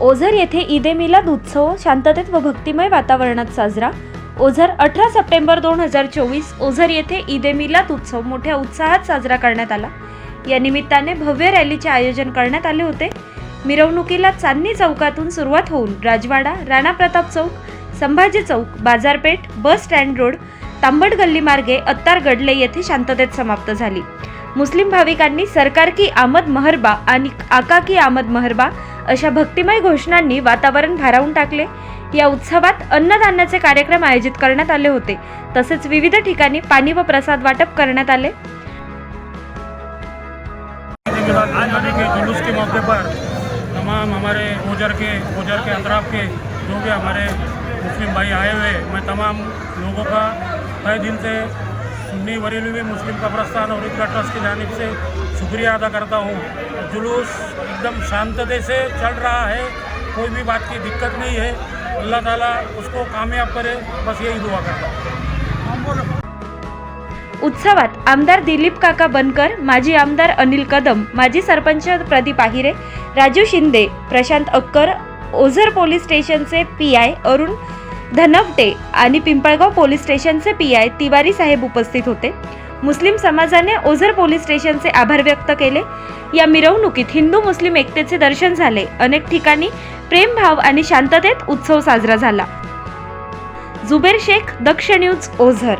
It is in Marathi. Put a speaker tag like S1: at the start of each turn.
S1: ओझर येथे ईदे मिलाद उत्सव शांततेत व भक्तिमय वातावरणात साजरा. ओझर अठरा सप्टेंबर दोन हजार चोवीस ओझर येथे ईदे मिलाद उत्सव मोठ्या उत्साहात साजरा करण्यात आला. या निमित्ताने भव्य रॅलीचे आयोजन करण्यात आले होते. मिरवणुकीला चांदणी चौकातून सुरुवात होऊन राजवाडा राणा प्रताप चौक संभाजी चौक बाजारपेठ बस स्टँड रोड तांबट गल्ली मार्गे अत्तार गडले येथे शांततेत समाप्त झाली. मुस्लिम भाविकांनी सरकार की आमद महरबा आणि आका की आमद महरबा अशा भक्तिमय घोषणांनी वातावरण भारावून टाकले. या उत्सवात अन्नदानाचे कार्यक्रम आयोजित करण्यात आले होते. तसेच विविध ठिकाणी पाणी व प्रसाद वाटप करण्यात आले.
S2: जुलूस के मौके पर तमाम हमारे ओजर के ओजर के अंतराब के जो भी हमारे मुस्लिम भाई आए हुए मैं तमाम लोगों का तय दिल से सुन्नी बरेली में मुस्लिम कब्रस्तान और ईदगाह ट्रस्ट की जानब से शुक्रिया अदा करता हूँ। जुलूस एकदम शांतते से चल रहा है कोई भी बात की दिक्कत नहीं है। अल्लाह ताला उसको कामयाब करे बस यही दुआ करता हूँ।
S1: उत्सवात आमदार दिलीप काका बनकर माजी आमदार अनिल कदम माजी सरपंच प्रदीप आहिरे राजू शिंदे प्रशांत अक्कर ओझर पोलीस स्टेशनचे पी आय अरुण धनवटे आणि पिंपळगाव पोलीस स्टेशनचे पी आय तिवारी साहेब उपस्थित होते. मुस्लिम समाजाने ओझर पोलीस स्टेशनचे आभार व्यक्त केले. या मिरवणुकीत हिंदू मुस्लिम एकतेचे दर्शन झाले. अनेक ठिकाणी प्रेमभाव आणि शांततेत उत्सव साजरा झाला. जुबेर शेख दक्ष न्यूज ओझर.